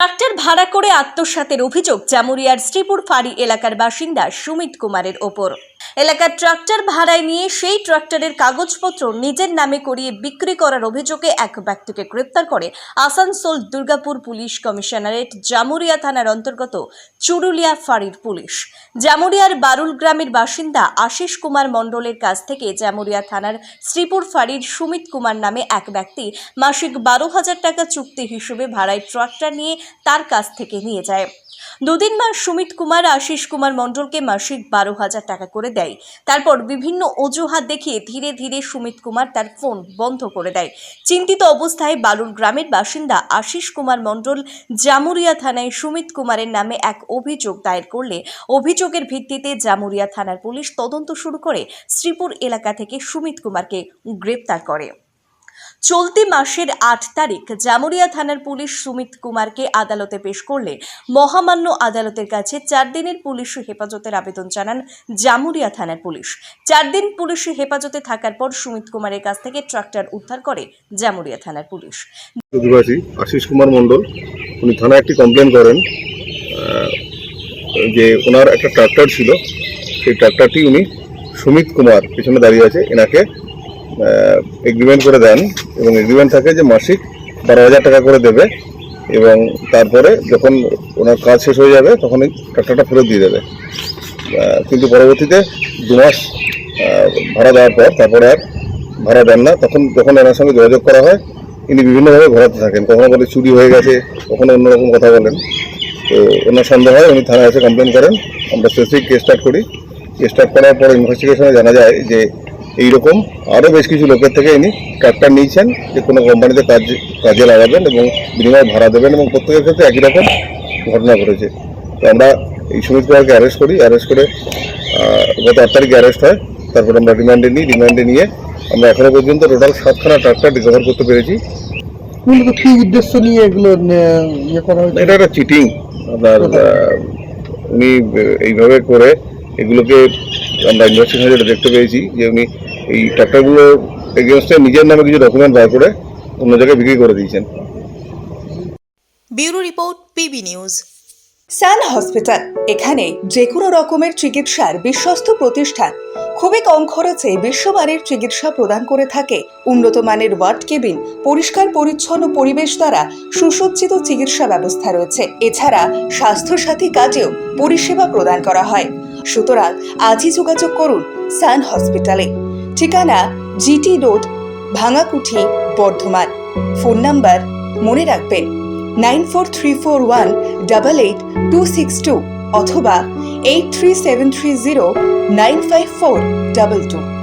Tractor ভাড়া করে আত্মসাতের অভিযোগ জামুরিয়ার শ্রীপুর ফাঁড়ি এলাকার বাসিন্দা সুমিত কুমারের ওপর। এলাকার ট্রাক্টর ভাড়ায় নিয়ে সেই ট্রাক্টরের কাগজপত্র নিজের নামে করিয়ে বিক্রি করার অভিযোগে এক ব্যক্তিকে গ্রেপ্তার করে আসানসোল দুর্গাপুর পুলিশ কমিশনারেট জামুরিয়া থানার অন্তর্গত চুরুলিয়া ফাঁড়ির পুলিশ। জামুরিয়ার বারুল গ্রামের বাসিন্দা আশিস কুমার মণ্ডলের কাছ থেকে জামুরিয়া থানার শ্রীপুর ফাঁড়ির সুমিত কুমার নামে এক ব্যক্তি মাসিক বারো হাজার টাকা চুক্তি হিসেবে ভাড়ায় ট্রাক্টর নিয়ে তার কাছ থেকে নিয়ে যায়। দুদিন মাস সুমিত কুমার আশিস কুমার মণ্ডলকে মাসিক বারো হাজার টাকা করে দেয়। তারপর বিভিন্ন অজুহাত দেখিয়ে ধীরে ধীরে সুমিত কুমার তার ফোন বন্ধ করে দেয়। চিন্তিত অবস্থায় বালুর গ্রামের বাসিন্দা আশিস কুমার মণ্ডল জামুরিয়া থানায় সুমিত কুমারের নামে এক অভিযোগ দায়ের করলে অভিযোগের ভিত্তিতে জামুরিয়া থানার পুলিশ তদন্ত শুরু করে শ্রীপুর এলাকা থেকে সুমিত কুমারকে গ্রেপ্তার করে। চলতি মাসের আট তারিখ জামুরিয়া থানার পুলিশ সুমিত কুমারকে আদালতে পেশ করলে মহামান্য আদালতের কাছে চার দিনের পুলিশ হেফাজতের আবেদন জানান জামুরিয়া থানার পুলিশ। চার দিন পুলিশ হেফাজতে থাকার পর সুমিত কুমারের কাছ থেকে ট্রাক্টর উদ্ধার করে জামুরিয়া থানার পুলিশ। আশিস কুমার মণ্ডল, উনি থানায় একটি কমপ্লেন করেন যে ওনার একটা ট্রাক্টর ছিল, সেই ট্রাক্টরটি উনি সুমিত কুমার পেছনে দাঁড়িয়ে আছে, এনাকে এগ্রিমেন্ট করে দেন এবং এগ্রিমেন্ট থাকে যে মাসিক বারো হাজার টাকা করে দেবে এবং তারপরে যখন ওনার কাজ শেষ হয়ে যাবে তখন ট্রাক্টরটা ফেরত দিয়ে দেবে। কিন্তু পরবর্তীতে দু মাস ভাড়া দেওয়ার পর তারপরে আর ভাড়া দেন না। তখন যখন এনার সঙ্গে যোগাযোগ করা হয়, ইনি বিভিন্নভাবে ঘোরাতে থাকেন। কখনো বলে চুরি হয়ে গেছে, কখনো অন্যরকম কথা বলেন। তো ওনার সন্দেহ হয়, উনি থানায় এসে কমপ্লেন করেন। আমরা স্পেসিফিক কেস স্টার্ট করি। কেস স্টার্ট করার পর ইনভেস্টিগেশনে জানা যায় যে এইরকম আরও বেশ কিছু লোকের থেকে ইনি ট্রাক্টর নিয়েছেন যে কোনো কোম্পানিতে কাজ কাজে লাগাবেন এবং বিনিময়ে ভাড়া দেবেন এবং প্রত্যেকের ক্ষেত্রে একই রকম ঘটনা ঘটেছে। তো আমরা এই সুমিত কুমারকে অ্যারেস্ট করি অ্যারেস্ট করে গত আট তারিখে অ্যারেস্ট হয়। তারপর আমরা রিমান্ডে নিই রিমান্ডে নিয়ে আমরা এখনও পর্যন্ত টোটাল সাতখানা ট্রাক্টর রিকভার করতে পেরেছি। মূলত কি উদ্দেশ্য নিয়ে এগুলো ইয়ে করা হয়েছে? এটা একটা চিটিং আপনার উনি এইভাবে করে এগুলোকে আমরা ইনভেস্টিগেশনে যেটা দেখতে পেয়েছি যে উনি এই ট্রাক্টরগুলো এগেনস্টে নিজের নামে কিছু ডকুমেন্ট বার করে অন্য জায়গায় বিক্রি করে দিয়েছেন। Bureau report, PB news. Sun hospital, এখানে যে কোনো রকমের চিকিৎসার বিশ্বস্ত প্রতিষ্ঠান। খুবই কম খরচে বিশ্বমানের চিকিৎসা প্রদান করে থাকে। উন্নত মানের ওয়ার্ড কেবিন, পরিষ্কার পরিচ্ছন্ন পরিবেশ দ্বারা সুসজ্জিত চিকিৎসা ব্যবস্থা রয়েছে। এছাড়া স্বাস্থ্যসাথী কাজেও পরিষেবা প্রদান করা হয়। সুতরাং আজই যোগাযোগ করুন সান হসপিটালে। ঠিকানা GT road, Bhangakuthi, Bardhaman. Phone number মনে রাখবেন, nine four three four one double eight two six two অথবা eight three seven three zero nine five four double two.